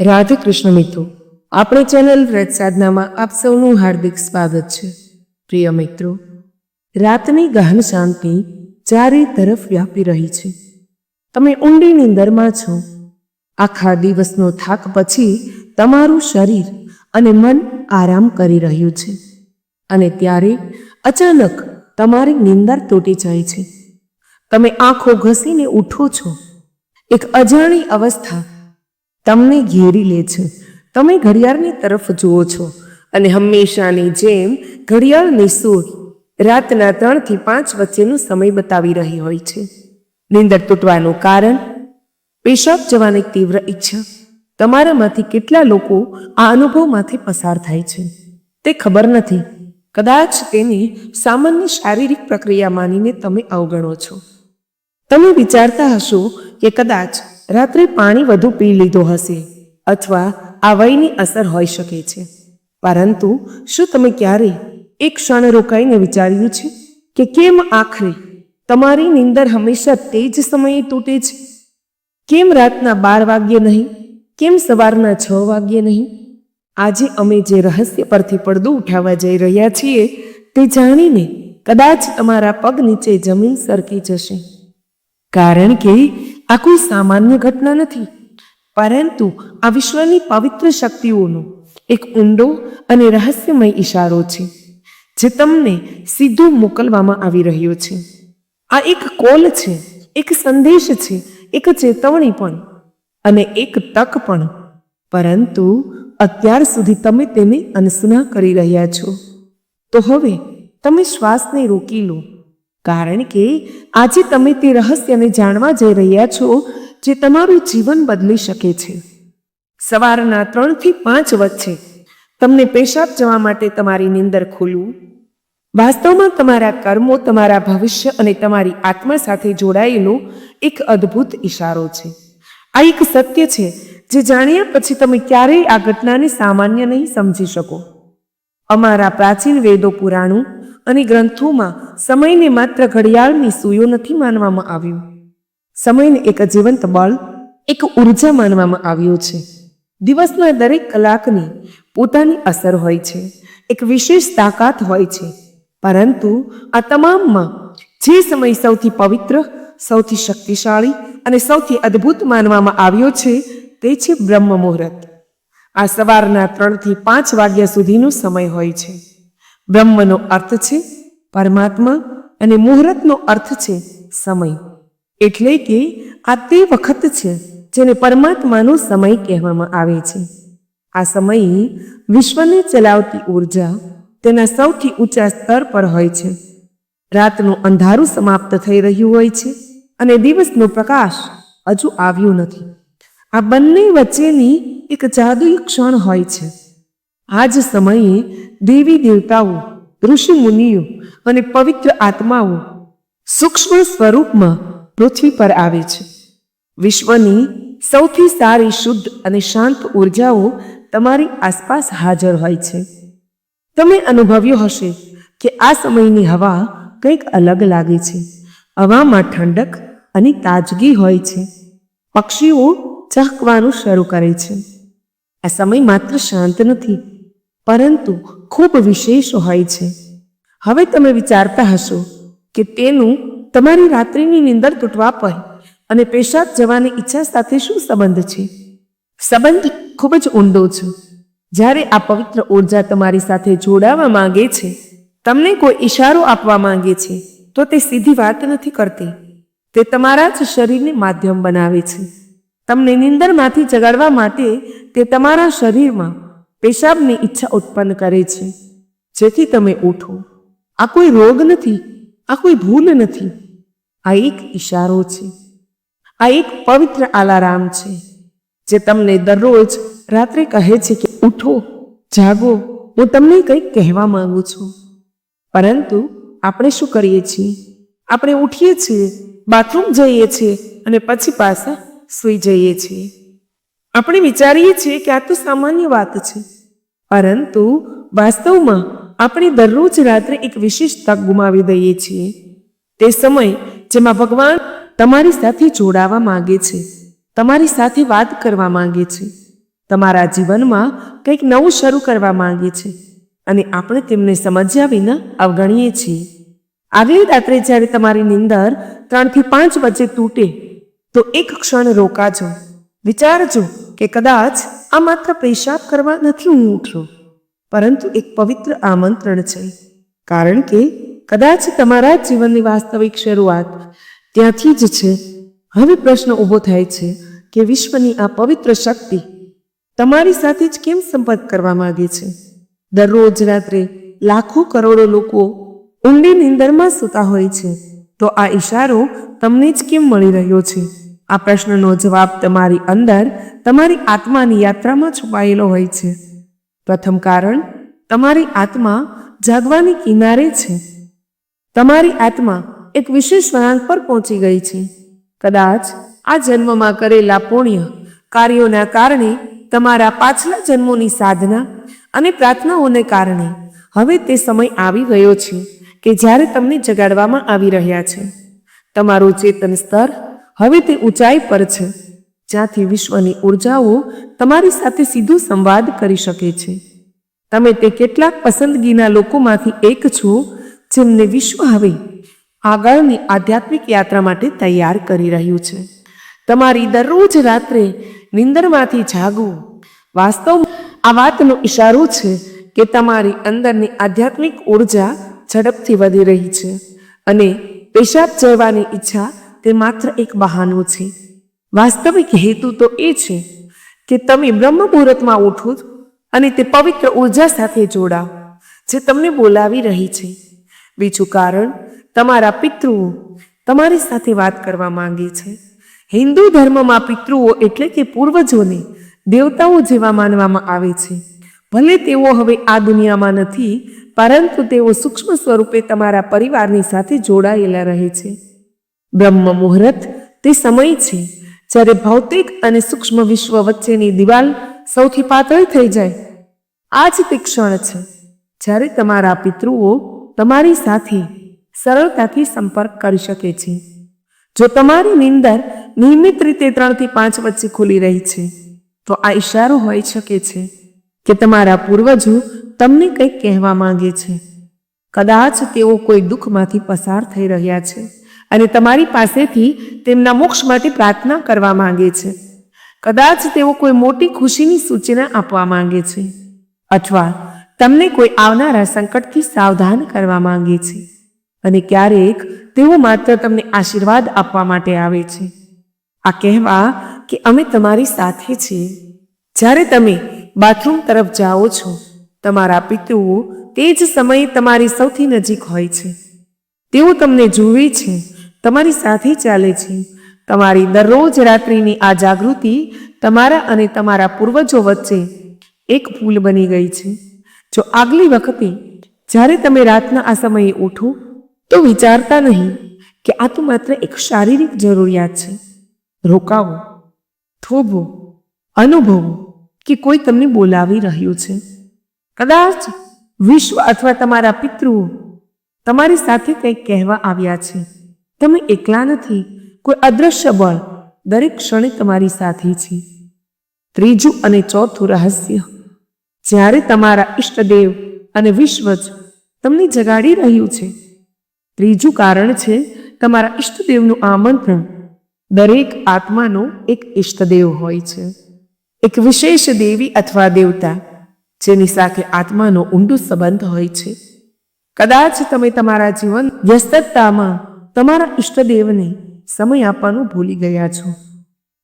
રાધે કૃષ્ણ મિત્રો, આપણે ચેનલ વ્રત સાધનામાં આપ સૌનું હાર્દિક સ્વાગત છે. પ્રિય મિત્રો, રાતની ગહન શાંતિ ચારે તરફ વ્યાપી રહી છે. તમે ઊંડી નિંદરમાં છો. આખા દિવસનો થાક પછી તમારું શરીર અને મન આરામ કરી રહ્યું છે. અને ત્યારે અચાનક તમારી નિંદર તૂટી જાય છે. તમે આંખો ઘસીને ઉઠો છો. એક અજાણી અવસ્થા તમને ઘેરી લે છે. તમે ઘડિયાળની તરફ જુઓ છો અને હંમેશાની જેમ ઘડિયાળની સૂર રાતના ત્રણથી પાંચ વચ્ચેનો સમય બતાવી રહી હોય છે. નીંદર તૂટવાનું કારણ? પેશાબ જવાની તીવ્ર ઈચ્છા. તમારામાંથી કેટલા લોકો આ અનુભવમાંથી પસાર થાય છે? તે ખબર નથી. કદાચ તેની સામાન્ય શારીરિક પ્રક્રિયા માનીને તમે અવગણો છો. તમે વિચારતા હશો કે કદાચ રાત્રે પાણી વધુ પી લીધો હશે અથવા આ વયની અસર હોઈ શકે છે. પરંતુ શું તમે ક્યારે એક ક્ષણ રોકાઈને વિચાર્યું છે કે કેમ આખરે તમારી નીંદર હંમેશા તે જ સમયે તૂટે છે? કેમ રાતના બાર વાગ્યે નહીં? કેમ સવારના છ વાગ્યે નહીં? આજે અમે જે રહસ્ય પરથી પડદો ઉઠાવવા જઈ રહ્યા છીએ તે જાણીને કદાચ તમારા પગ નીચે જમીન સરકી જશે. કારણ કે આ કોઈ સામાન્ય ઘટના નથી, પરંતુ આ વિશ્વની પવિત્ર શક્તિઓનો એક ઊંડો અને રહસ્યમય ઈશારો છે, જે તમને સીધો મોકલવામાં આવી રહ્યો છે. આ એક કોલ છે, એક સંદેશ છે, એક ચેતવણી પણ, અને એક તક પણ. પરંતુ અત્યાર સુધી તમે તેને અનસુના કરી રહ્યા છો. તો હવે તમે શ્વાસને રોકી લો. કારણ કે આજે તમે તે રહસ્યને જાણવા જઈ રહ્યા છો જે તમારું જીવન બદલી શકે છે. સવારના ત્રણથી પાંચ વચ્ચે તમને પેશાબ જવા માટે તમારી નીંદર ખોલવું વાસ્તવમાં તમારા કર્મો તમારા ભવિષ્ય અને તમારી આત્મા સાથે જોડાયેલો એક અદ્ભુત ઈશારો છે. આ એક સત્ય છે જે જાણ્યા પછી તમે ક્યારેય આ ઘટનાને સામાન્ય નહીં સમજી શકો. અમારા પ્રાચીન વેદો પુરાણો અને ગ્રંથોમાં સમયને માત્ર ઘડિયાળની સૂયો નથી માનવામાં આવ્યું. સમયને એક જીવંત બળ, એક ઊર્જા માનવામાં આવ્યો છે. દિવસના દરેક કલાકની પોતાની અસર હોય છે. એક વિશેષ તાકાત હોય છે. પરંતુ આ તમામમાં જે સમય સૌથી પવિત્ર, સૌથી શક્તિશાળી અને સૌથી અદ્ભુત માનવામાં આવ્યો છે તે છે બ્રહ્મ મુહૂર્ત. આ સવારના ત્રણથી પાંચ વાગ્યા સુધીનો સમય હોય છે. બ્રહ્મનો અર્થ છે પરમાત્મા અને મુહૂર્તનો અર્થ છે સમય. એટલે કે આ તે વખત છે જેને પરમાત્માનો સમય કહેવામાં આવે છે. આ સમયે વિશ્વને ચલાવતી ઊર્જા તેના સૌથી ઊંચા સ્તર પર હોય છે. રાતનું અંધારું સમાપ્ત થઈ રહ્યું હોય છે અને દિવસનો પ્રકાશ હજુ આવ્યો નથી. આ બંને વચ્ચેની એક જાદુઈ ક્ષણ હોય છે. આ જ સમયે દેવી દેવતાઓ ઋષિ મુનિઓ અને પવિત્ર આત્માઓ સૂક્ષ્મ સ્વરૂપમાં પૃથ્વી પર આવે છે. વિશ્વની સૌથી સારી, શુદ્ધ અને શાંત ઉર્જાઓ તમારી આસપાસ હાજર હોય છે. તમે અનુભવ્યો હશે કે આ સમયની હવા કંઈક અલગ લાગે છે. હવામાં ઠંડક અને તાજગી હોય છે. પક્ષીઓ ચહકવાનું શરૂ કરે છે. આ સમય માત્ર શાંત નથી પરંતુ ખૂબ વિશેષ હોય છે. હવે તમે વિચારતા હશો કે તેનું તમારી રાત્રિની નીંદર તૂટવા પર અને પેશાબ જવાની ઈચ્છા સાથે શું સંબંધ છે? સંબંધ ખૂબ જ ઊંડો છે. જ્યારે આ પવિત્ર ઊર્જા તમારી સાથે જોડાવા માંગે છે, તમને કોઈ ઈશારો આપવા માંગે છે, તો તે સીધી વાત નથી કરતી. તે તમારા જ શરીરને માધ્યમ બનાવે છે. તમને નીંદરમાંથી જગાડવા માટે તે તમારા શરીરમાં પેશાબની ઈચ્છા ઉત્પન્ન કરે છે. જેથી તમે ઉઠો. આ કોઈ રોગ નથી, આ કોઈ ભૂલ નથી. આ એક ઈશારો છે. આ એક પવિત્ર આલારામ છે, જે તમને દરરોજ રાત્રે કહે છે કે ઉઠો, જાગો. હું તમને કંઈક કહેવા માંગુ છું. પરંતુ આપણે શું કરીએ છીએ? આપણે ઉઠીએ છીએ, બાથરૂમ જઈએ છીએ અને પછી પાછા સૂઈ જઈએ છીએ. આપણે વિચારીએ છીએ કે આ તો સામાન્ય વાત છે. પરંતુ વાસ્તવમાં આપણે દરરોજ રાત્રે એક વિશેષ તક ગુમાવી દઈએ છીએ. તે સમય જેમાં ભગવાન તમારી સાથે જોડાવા માંગે છે, તમારી સાથે વાત કરવા માંગે છે, તમારા જીવનમાં કંઈક નવું શરૂ કરવા માંગે છે અને આપણે તેમને સમજ્યા વિના અવગણીએ છીએ. આગલી રાત્રે જ્યારે તમારી નિંદર ત્રણથી પાંચ વચ્ચે તૂટે, તો એક ક્ષણ રોકાજો, વિચારજો કે કદાચ આ માત્ર પેશાબ કરવા નથી હું ઉઠ્યો પરંતુ એક પવિત્ર આમંત્રણ છે. કારણ કે કદાચ તમારા જ જીવનની વાસ્તવિક શરૂઆત ત્યાંથી જ છે. હવે પ્રશ્ન ઊભો થાય છે કે વિશ્વની આ પવિત્ર શક્તિ તમારી સાથે જ કેમ સંપર્ક કરવા માગે છે? દરરોજ રાત્રે લાખો કરોડો લોકો ઊંડી નિંદરમાં સૂતા હોય છે. તો આ ઈશારો તમને જ કેમ મળી રહ્યો છે? આ પ્રશ્નનો જવાબ તમારી અંદર તમારી આત્માની યાત્રામાં છુપાયેલો હોય છે. પ્રથમ કારણ, તમારી આત્મા જાગવાની કિનારે છે. તમારી આત્મા એક વિશેષ વળાંક પર પહોંચી ગઈ છે. કદાચ આ જન્મમાં કરેલા પુણ્ય કાર્યોના કારણે તમારા પાછલા જન્મોની સાધના અને પ્રાર્થનાઓને કારણે હવે તે સમય આવી ગયો છે કે જ્યારે તમને જગાડવામાં આવી રહ્યા છે. તમારું ચેતન સ્તર હવે તે ઊંચાઈ પર છે, જ્યાંથી વિશ્વની ઉર્જાઓ તમારી સાથે સીધો સંવાદ કરી શકે છે. તમે તે કેટલાક પસંદગીના લોકોમાંથી એક છો, જેમને વિશ્વ હવે આગળની આધ્યાત્મિક યાત્રા માટે તૈયાર કરી રહ્યું છે. તમારી દરરોજ રાત્રે નિંદરમાંથી જાગવું વાસ્તવ આ વાતનો ઇશારો છે કે તમારી અંદરની આધ્યાત્મિક ઊર્જા ઝડપથી વધી રહી છે અને પેશાબ જવાની ઈચ્છા તે માત્ર એક બહાનું છે. વાસ્તવિક હેતુ તો એ છે કે તમે બ્રહ્મ મુહૂર્તમાં ઉઠો અને તે પવિત્ર ઊર્જા સાથે જોડાઓ જે તમને બોલાવી રહી છે. બીજું કારણ, તમારા પિતૃઓ તમારી સાથે વાત કરવા માંગે છે. હિન્દુ ધર્મમાં પિતૃઓ એટલે કે પૂર્વજોને દેવતાઓ જેવા માનવામાં આવે છે. ભલે તેઓ હવે આ દુનિયામાં નથી, પરંતુ તેઓ સૂક્ષ્મ સ્વરૂપે તમારા પરિવારની સાથે જોડાયેલા રહે છે. બ્રહ્મ મુહૂર્ત તે સમય છે જ્યારે ભૌતિક અને સૂક્ષ્મ વિશ્વ વચ્ચેની દિવાલ સૌથી પાતળી થઈ જાય. આ જ તે ક્ષણ છે જ્યારે તમારા પિતૃઓ તમારી સાથે સરળતાથી સંપર્ક કરી શકે છે. જો તમારી નિંદર નિયમિત રીતે ત્રણથી પાંચ વચ્ચે ખુલી રહી છે, તો આ ઈશારો હોઈ શકે છે કે તમારા પૂર્વજો તમને કંઈક કહેવા માંગે છે. કદાચ તેઓ કોઈ દુઃખમાંથી પસાર થઈ રહ્યા છે અને તમારી પાસેથી તેમના મોક્ષ માટે પ્રાર્થના કરવા માંગે છે. કદાચ તેઓ કોઈ મોટી ખુશીની સૂચના આપવા માંગે છે અથવા તમને કોઈ આવનારા સંકટથી સાવધાન કરવા માંગે છે અને ક્યારેક તેઓ માત્ર તમને આશીર્વાદ આપવા માટે આવે છે. આ કહેવા કે અમે તમારી સાથે છીએ જ્યારે તમે બાથરૂમ તરફ જાઓ છો, તમારા પિતૃઓ તે જ સમયે તમારી સૌથી નજીક હોય છે. તેઓ તમને જુએ છે તમારી સાથે ચાલે છે. તમારી દરરોજ રાત્રિની આ જાગૃતિ તમારા અને તમારા પૂર્વજો વચ્ચે એક પુલ બની ગઈ છે. જો આગલી વખતે જ્યારે તમે રાતના આ સમયે ઉઠો, તો વિચારતા નહીં કે આ તો માત્ર એક શારીરિક જરૂરિયાત છે. રોકાવો, થોભો, અનુભવો કે કોઈ તમને બોલાવી રહ્યું છે. કદાચ વિશ્વ અથવા તમારા પિતૃઓ તમારી સાથે કંઈક કહેવા આવ્યા છે. તમે એકલા નથી. કોઈ અદ્રશ્ય બળ દરેક ક્ષણે તમારી સાથે છે. ત્રીજું અને ચોથું રહસ્ય. જ્યારે તમારા ઈષ્ટદેવ અને વિશ્વ જ તમને જગાડી રહ્યું છે. ત્રીજું કારણ છે તમારા ઈષ્ટદેવનું આમંત્રણ. દરેક આત્માનો એક ઈષ્ટદેવ હોય છે. એક વિશેષ દેવી અથવા દેવતા જેની સાથે આત્માનો ઊંડો સંબંધ હોય છે. કદાચ તમે તમારા જીવન વ્યસ્તતામાં તમારા ઈષ્ટદેવને સમય આપવાનું ભૂલી ગયા છો.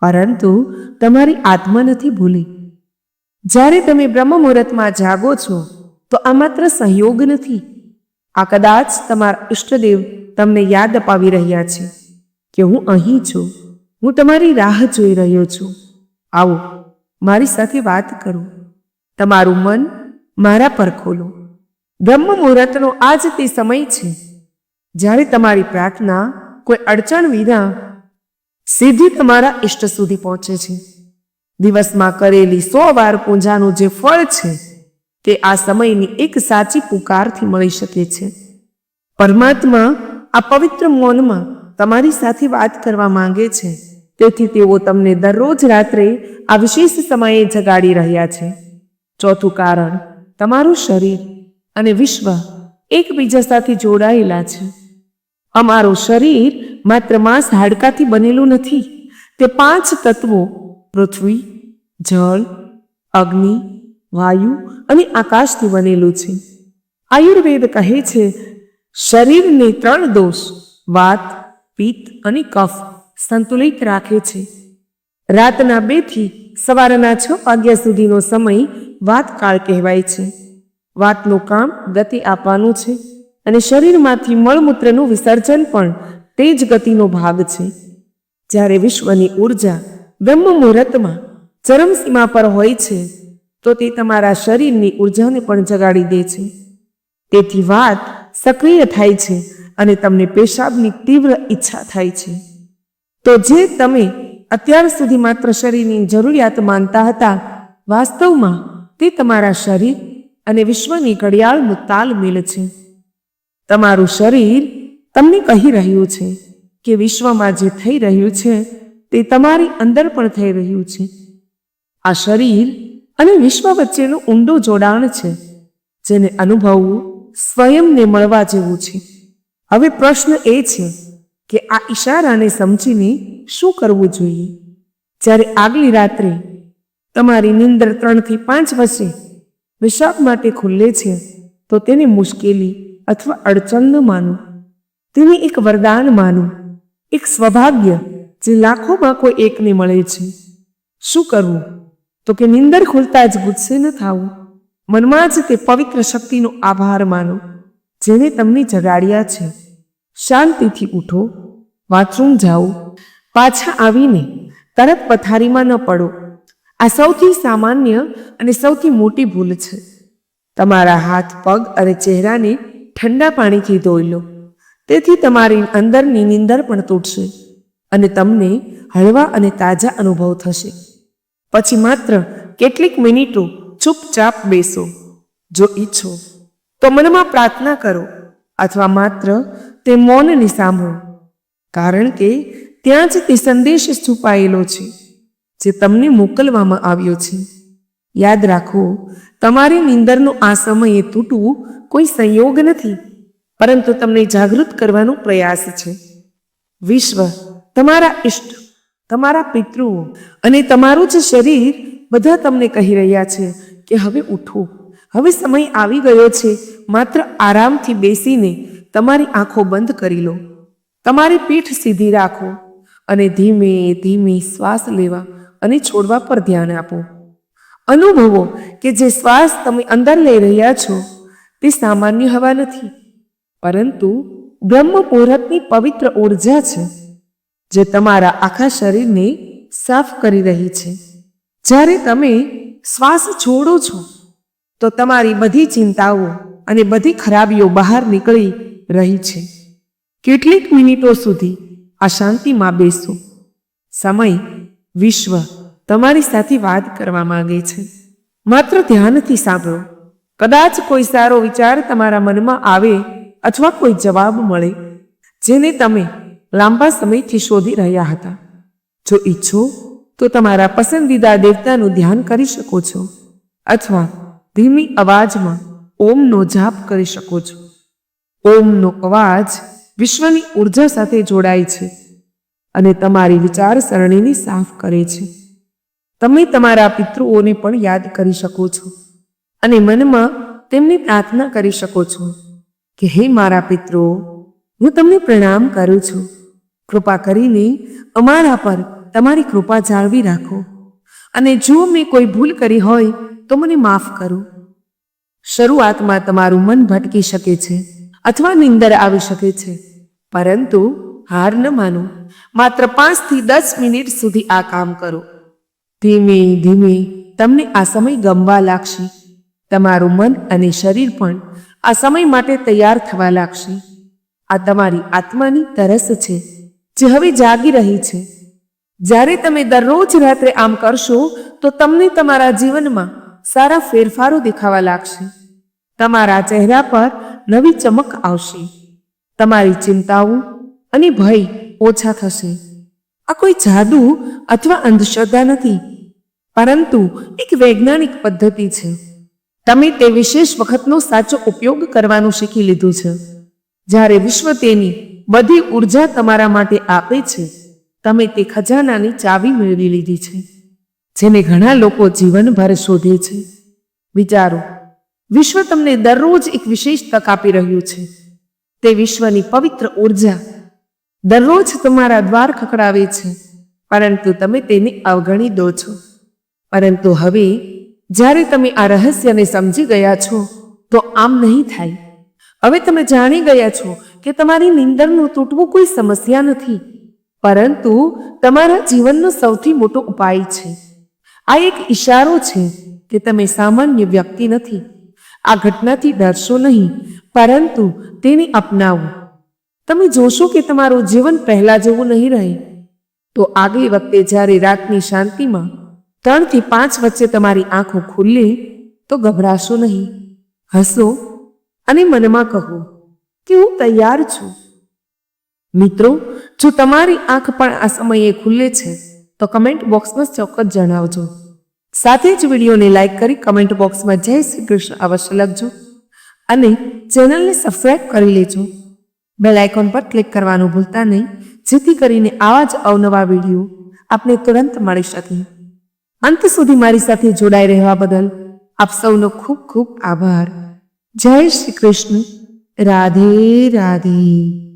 પરંતુ તમારી આત્મા નથી ભૂલી. જ્યારે તમે બ્રહ્મ મુહૂર્તમાં જાગો છો, તો આ માત્ર સહયોગ નથી. આ કદાચ તમારા ઈષ્ટદેવ તમને યાદ અપાવી રહ્યા છે કે હું અહીં છું, હું તમારી રાહ જોઈ રહ્યો છું. આવો, મારી સાથે વાત કરો. તમારું મન મારા પર ખોલો. બ્રહ્મ મુહૂર્તનો આ જ તે સમય છે જ્યારે તમારી પ્રાર્થના કોઈ અડચણ વિના સીધી તમારા ઇષ્ટ સુધી પહોંચે છે. દિવસમાં કરેલી સો વાર પૂજાનું જે ફળ છે, તે આ સમયની એક સાચી પુકારથી મળી શકે છે. પરમાત્મા આ પવિત્ર મૌનમાં તમારી સાથે વાત કરવા માંગે છે. તેથી તેઓ તમને દરરોજ રાત્રે આ વિશેષ સમયે જગાડી રહ્યા છે. ચોથું કારણ, તમારું શરીર અને વિશ્વ એકબીજા સાથે જોડાયેલા છે. અમારું શરીર માત્ર માંસ હાડકાથી બનેલું નથી. તે પાંચ તત્વો પૃથ્વી, જળ, અગ્નિ, વાયુ અને આકાશથી બનેલું છે. આયુર્વેદ કહે છે, શરીરને ત્રણ દોષ, વાત, પિત્ત અને કફ, સંતુલિત રાખે છે. રાતના બેથી સવારના છ વાગ્યા સુધીનો સમય વાતકાળ કહેવાય છે. વાતનું કામ ગતિ આપવાનું છે. અને શરીરમાંથી મળમૂત્રનું વિસર્જન પણ તે જ ગતિનો ભાગ છે. જ્યારે વિશ્વની ઊર્જા બ્રહ્મ મુહૂર્તમાં ચરમસીમા પર હોય છે, તો તે તમારા શરીરની ઉર્જાને પણ જગાડી દે છે. તેથી વાત સક્રિય થાય છે અને તમને પેશાબની તીવ્ર ઈચ્છા થાય છે. તો જે તમે અત્યાર સુધી માત્ર શરીરની જરૂરિયાત માનતા હતા, વાસ્તવમાં તે તમારા શરીર અને વિશ્વની ઘડિયાળનું તાલમેલ છે. તમારું શરીર તમને કહી રહ્યું છે કે વિશ્વમાં જે થઈ રહ્યું છે, તે તમારી અંદર પણ થઈ રહ્યું છે. આ શરીર અને વિશ્વ વચ્ચેનું ઊંડું જોડાણ છે, જેને અનુભવવું સ્વયંને મળવા જેવું છે. હવે પ્રશ્ન એ છે કે આ ઈશારાને સમજીને શું કરવું જોઈએ? જ્યારે આગલી રાત્રે તમારી નિંદર ત્રણથી પાંચ વચ્ચે વિશાપ માટે ખુલ્લે છે, તો તેની મુશ્કેલી અથવા અડચણ ન માનો. તેને એક વરદાન માનો. એક સ્વભાગ્ય જે લાખોમાં કોઈ એકને મળે છે. શું કરવું? તો કે નિંદર ખુલતા જ ગુસ્સે ન થવું. મનમાં જ તે પવિત્ર શક્તિનો આભાર માનો જેને તમને જગાડ્યા છે. શાંતિથી ઉઠો બાથરૂમ જાઓ. પાછા આવીને તરત પથારીમાં ન પડો. આ સૌથી સામાન્ય અને સૌથી મોટી ભૂલ છે. તમારા હાથ, પગ અને ચહેરાને ઠંડા પાણીથી ધોઈ લો. તેથી તમારી અંદરની નીંદર પણ તૂટશે અને તમને હળવા અને તાજા અનુભવ થશે. પછી માત્ર કેટલીક મિનિટો ચૂપચાપ બેસો. જો ઈચ્છો, તો મનમાં પ્રાર્થના કરો અથવા માત્ર તે મૌનને સાંભળો. કારણ કે ત્યાં જ તે સંદેશ છુપાયેલો છે, જે તમને મોકલવામાં આવ્યો છે. યાદ રાખો, તમારી નીંદરનું આ સમયે તૂટવું કોઈ સંયોગ નથી, પરંતુ તમને જાગૃત કરવાનો પ્રયાસ છે. વિશ્વ, તમારા ઇષ્ટ તમારા પિતૃઓ અને તમારું જ શરીર બધા તમને કહી રહ્યા છે કે હવે ઉઠો. હવે સમય આવી ગયો છે, માત્ર આરામથી બેસીને તમારી આંખો બંધ કરી લો. તમારી પીઠ સીધી રાખો અને ધીમે ધીમે શ્વાસ લેવા અને છોડવા પર ધ્યાન આપો. અનુભવો કે જે શ્વાસ તમે અંદર લઈ રહ્યા છો, તે સામાન્ય હવા નથી. પરંતુ બ્રહ્મ મુહૂર્તની પવિત્ર ઊર્જા છે, જે તમારા આખા શરીરને સાફ કરી રહી છે. જ્યારે તમે શ્વાસ છોડો છો, તો તમારી બધી ચિંતાઓ અને બધી ખરાબીઓ બહાર નીકળી રહી છે. કેટલીક મિનિટો સુધી આ શાંતિમાં બેસો. સમય વિશ્વ તમારી સાથે વાત કરવા માંગે છે. માત્ર ધ્યાનથી સાંભળો. કદાચ કોઈ સારો વિચાર તમારા મનમાં આવે અથવા કોઈ જવાબ મળે, જેને તમે લાંબા સમયથી શોધી રહ્યા હતા. જો ઈચ્છો, તો તમારા પસંદીદા દેવતાનું ધ્યાન કરી શકો છો, અથવા ધીમી અવાજમાં ઓમનો જાપ કરી શકો છો. ઓમનો અવાજ વિશ્વની ઊર્જા સાથે જોડાય છે અને તમારી વિચારસરણીને સાફ કરે છે. તમે તમારા પિતૃઓને પણ યાદ કરી શકો છો અને મનમાં તેમની પ્રાર્થના કરી શકો છો કે હે મારા પિતૃઓ, હું તમને પ્રણામ કરું છું. કૃપા કરીને અમારા પર તમારી કૃપા જાળવી રાખો અને જો મેં કોઈ ભૂલ કરી હોય તો મને માફ કરો. શરૂઆતમાં તમારું મન ભટકી શકે છે અથવા નિંદર આવી શકે છે, પરંતુ હાર ન માનો. માત્ર પાંચથી દસ મિનિટ સુધી આ કામ કરો. ધીમે ધીમે તમને આ સમય ગમવા લાગશે. તમારું મન અને શરીર પણ આ સમય માટે તૈયાર થવા લાગશે. આ તમારી આત્માની તરસ છે, જે હવે જાગી રહી છે. જ્યારે તમે દરરોજ રાત્રે આમ કરશો, તો તમને તમારા જીવનમાં સારા ફેરફારો દેખાવા લાગશે. તમારા ચહેરા પર નવી ચમક આવશે. તમારી ચિંતાઓ અને ભય ઓછા થશે. આ કોઈ જાદુ અથવા અંધશ્રદ્ધા નથી. પરંતુ એક વૈજ્ઞાનિક પદ્ધતિ છે. તમે તે વિશેષ વખતનો સાચો ઉપયોગ કરવાનું શીખી લીધું છે. જ્યારે વિશ્વ તેની બધી ઊર્જા તમારા માટે આપે છે, તમે તે ખજાનાની ચાવી મેળવી લીધી છે, જેને ઘણા લોકો જીવનભર શોધે છે. વિચારો, વિશ્વ તમને દરરોજ એક વિશેષ તક આપી રહ્યું છે. તે વિશ્વની પવિત્ર ઊર્જા દરરોજ તમારા દ્વાર ખખડાવે છે, પરંતુ તમે તેને અવગણી દો છો. પરંતુ હવે, જ્યારે તમે આ રહસ્યને સમજી ગયા છો, તો આમ નહીં થાય. હવે તમે જાણી ગયા છો કે તમારી નિંદરનું તૂટવું કોઈ સમસ્યા નથી, પરંતુ તમારા જીવનનો સૌથી મોટો ઉપાય છે. આ એક ઈશારો છે કે તમે સામાન્ય વ્યક્તિ નથી. આ ઘટનાથી ડરશો નહીં, પરંતુ તેને અપનાવો. તમે જોશો કે તમારું જીવન પહેલાં જેવું નહીં રહે. તો આગલી વખતે જ્યારે રાતની શાંતિમાં ત્રણથી પાંચ વચ્ચે તમારી આંખો ખુલ્લે તો ગભરાશો નહીં. હસો અને મનમાં કહો કે હું તૈયાર છું. મિત્રો, જો તમારી આંખ પણ આ સમયે ખુલ્લે છે, તો કમેન્ટ બોક્સમાં ચોક્કસ જણાવજો. સાથે જ વિડીયોને લાઇક કરી કમેન્ટ બોક્સમાં જય શ્રી કૃષ્ણ અવશ્ય લખજો અને ચેનલને સબસ્ક્રાઈબ કરી લેજો. બેલ આઇકોન પર ક્લિક કરવાનું ભૂલતા નહીં. જેથી કરીને આવા જ અવનવા વીડિયો આપને તુરંત મળી શકે. અંત સુધી મારી સાથે જોડાઈ રહેવા બદલ આપ સૌનો ખૂબ ખૂબ આભાર. જય શ્રી કૃષ્ણ. રાધે રાધે.